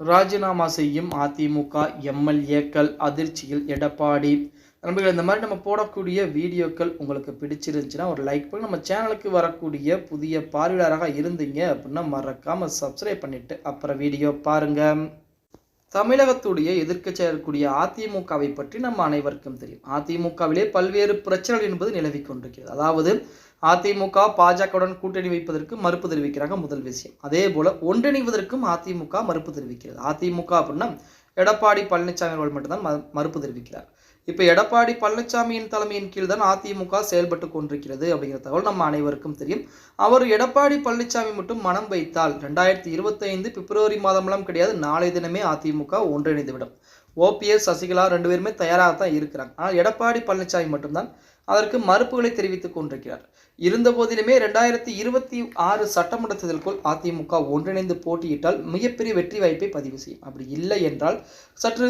ராஜினாமா செய்யும் அதிமுக எம்எல்ஏக்கள் அதிர்ச்சியில் எடப்பாடி. நண்பர்கள் இந்த மாதிரி நம்ம போடக்கூடிய வீடியோக்கள் உங்களுக்கு பிடிச்சிருந்துச்சுன்னா ஒரு லைக் பண்ணி நம்ம சேனலுக்கு வரக்கூடிய புதிய பார்வையாளராக இருந்தீங்க அப்படின்னா மறக்காமல் சப்ஸ்கிரைப் பண்ணிவிட்டு அப்புறம் வீடியோ பாருங்கள் தமிழகத்துடைய எதிர்க்க இருக்கக்கூடிய அதிமுகவை பற்றி நம்ம அனைவருக்கும் தெரியும். அதிமுகவிலே பல்வேறு பிரச்சனைகள் என்பது நிலவிக் கொண்டிருக்கிறது. அதாவது அதிமுக பாஜகவுடன் கூட்டணி வைப்பதற்கு மறுப்பு தெரிவிக்கிறாங்க முதல் விஷயம். அதே போல ஒன்றிணைவதற்கும் அதிமுக மறுப்பு தெரிவிக்கிறது. அதிமுக அப்படின்னா எடப்பாடி பழனிசாமி அவர்கள் மட்டும்தான் மறுப்பு தெரிவிக்கிறார். இப்போ எடப்பாடி பழனிசாமியின் தலைமையின் கீழ் தான் அதிமுக செயல்பட்டு கொண்டிருக்கிறது அப்படிங்கிற தகவல் நம்ம அனைவருக்கும் தெரியும். அவர் எடப்பாடி பழனிசாமி மட்டும் மனம் வைத்தால் ரெண்டாயிரத்தி இருபத்தைந்து பிப்ரவரி மாதமெல்லாம் கிடையாது நாளை தினமே அதிமுக ஒன்றிணைந்துவிடும். ஓபிஎஸ் சசிகலா ரெண்டு பேருமே தயாராக தான் இருக்கிறாங்க. ஆனால் எடப்பாடி பழனிசாமி மட்டும்தான் அதற்கு மறுப்புகளை தெரிவித்துக் கொண்டிருக்கிறார். இருந்த போதிலுமே ரெண்டாயிரத்தி இருபத்தி ஆறு சட்டமன்ற தேர்தலுக்குள் அதிமுக ஒன்றிணைந்து போட்டியிட்டால் மிகப்பெரிய வெற்றி வாய்ப்பை பதிவு செய்யும். அப்படி இல்லை என்றால் சற்று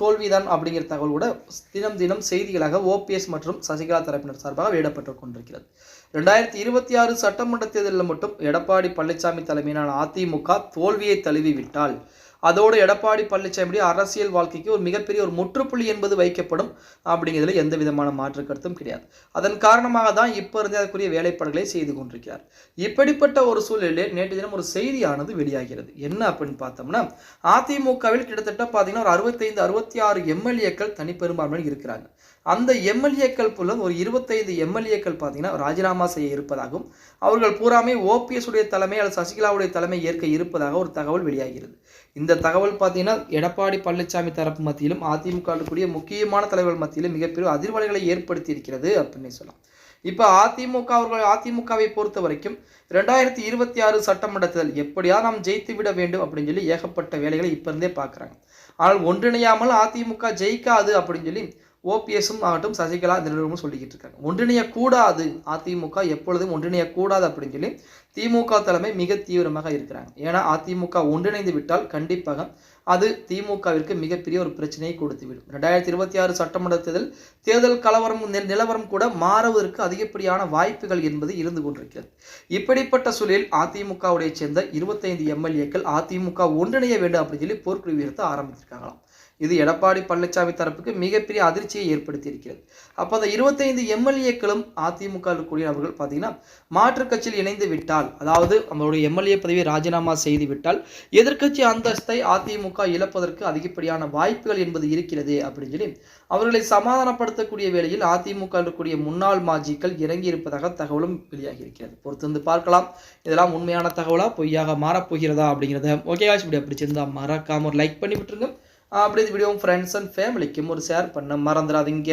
தோல்விதான் அப்படிங்கிற தகவல் கூட தினம் தினம் செய்திகளாக ஓபிஎஸ் மற்றும் சசிகலா தரப்பினர் சார்பாக வெளியிடப்பட்டு கொண்டிருக்கிறது. ரெண்டாயிரத்தி இருபத்தி ஆறு சட்டமன்ற தேர்தலில் மட்டும் எடப்பாடி பழனிசாமி தலைமையிலான அதிமுக தோல்வியை தழுவி விட்டால் அதோடு எடப்பாடி பழனிசாமியுடைய அரசியல் வாழ்க்கைக்கு ஒரு மிகப்பெரிய ஒரு முற்றுப்புள்ளி என்பது வைக்கப்படும் அப்படிங்கிறதுல எந்த விதமான மாற்று கருத்தும் கிடையாது. அதன் காரணமாக தான் இப்போ இருந்தே அதற்குரிய வேலைப்பாடுகளை செய்து கொண்டிருக்கிறார். இப்படிப்பட்ட ஒரு சூழலிலே நேற்று தினம் ஒரு செய்தியானது வெளியாகிறது. என்ன அப்படின்னு பார்த்தோம்னா அதிமுகவில் கிட்டத்தட்ட பார்த்தீங்கன்னா ஒரு அறுபத்தைந்து அறுபத்தி ஆறு எம்எல்ஏக்கள் தனிப்பெரும்பான்மையில் இருக்கிறாங்க. அந்த எம்எல்ஏக்கள் போல ஒரு இருபத்தைந்து எம்எல்ஏக்கள் பார்த்தீங்கன்னா ராஜினாமா செய்ய இருப்பதாகவும் அவர்கள் பூராமே ஓபிஎஸ் உடைய தலைமை அல்லது சசிகலாவுடைய தலைமை ஏற்க இருப்பதாக ஒரு தகவல் வெளியாகிறது. இந்த தகவல் பார்த்தீங்கன்னா எடப்பாடி பழனிசாமி தரப்பு மத்தியிலும் அதிமுக இருக்கக்கூடிய முக்கியமான தலைவர்கள் மத்தியிலும் மிகப்பெரிய அதிர்வலைகளை ஏற்படுத்தி இருக்கிறது அப்படின்னு சொல்லலாம். இப்போ அதிமுக அவர்கள் அதிமுகவை பொறுத்த வரைக்கும் ரெண்டாயிரத்தி இருபத்தி ஆறு சட்டமன்ற தேர்தல் எப்படியா நாம் ஜெயித்து விட வேண்டும் அப்படின்னு சொல்லி ஏகப்பட்ட வேலைகளை இப்போ இருந்தே பார்க்குறாங்க ஆனால் ஒன்றிணையாமல் அதிமுக ஜெயிக்காது அப்படின்னு சொல்லி ஓபிஎஸும் ஆகட்டும் சசிகலா இந்த நிறுவனமும் சொல்லிக்கிட்டு இருக்காங்க. ஒன்றிணையக்கூடாது. அதிமுக எப்பொழுதும் ஒன்றிணையக்கூடாது அப்படின்னு சொல்லி திமுக தலைமை மிக தீவிரமாக இருக்கிறாங்க. ஏன்னா அதிமுக ஒன்றிணைந்து விட்டால் கண்டிப்பாக அது திமுகவிற்கு மிகப்பெரிய ஒரு பிரச்சனையை கொடுத்துவிடும். ரெண்டாயிரத்தி இருபத்தி ஆறு சட்டமன்ற தேர்தல் தேர்தல் கலவரம் நி- நிலவரம் கூட மாறுவதற்கு அதிகப்படியான வாய்ப்புகள் என்பது இருந்து கொண்டிருக்கிறது. இப்படிப்பட்ட சூழலில் அதிமுகவுடைய சேர்ந்த இருபத்தைந்து எம்எல்ஏக்கள் அதிமுக ஒன்றிணைய வேண்டும் அப்படின்னு சொல்லி போர்க்குழு உயர்த்த ஆரம்பித்திருக்காங்களாம். இது எடப்பாடி பழனிசாமி தரப்புக்கு மிகப்பெரிய அதிர்ச்சியை ஏற்படுத்தி இருக்கிறது அப்போ அந்த இருபத்தைந்து எம்எல்ஏக்களும் அதிமுக இருக்கக்கூடிய அவர்கள் பார்த்தீங்கன்னா மாற்றுக் கட்சியில் இணைந்து விட்டால் அதாவது நம்மளுடைய எம்எல்ஏ பதவியை ராஜினாமா செய்து விட்டால் எதிர்க்கட்சி அந்தஸ்தை அதிமுக இழப்பதற்கு அதிகப்படியான வாய்ப்புகள் என்பது இருக்கிறது அப்படின்னு சொல்லி அவர்களை சமாதானப்படுத்தக்கூடிய வேளையில் அதிமுக இருக்கக்கூடிய முன்னாள் மாஜிக்கள் இறங்கி இருப்பதாக தகவலும் வெளியாகி இருக்கிறது பொறுத்து வந்து பார்க்கலாம். இதெல்லாம் உண்மையான தகவலா பொய்யாக மாறப்போகிறதா அப்படிங்கிறத. ஓகே காய்ச்சி இப்படி பிடிச்சிருந்தா மறக்காம ஒரு லைக் பண்ணி விட்டுருங்க. அப்படி இந்த வீடியோ ஃப்ரெண்ட்ஸ் அண்ட் ஃபேமிலிக்கும் ஒரு ஷேர் பண்ண மறந்துடாதீங்க.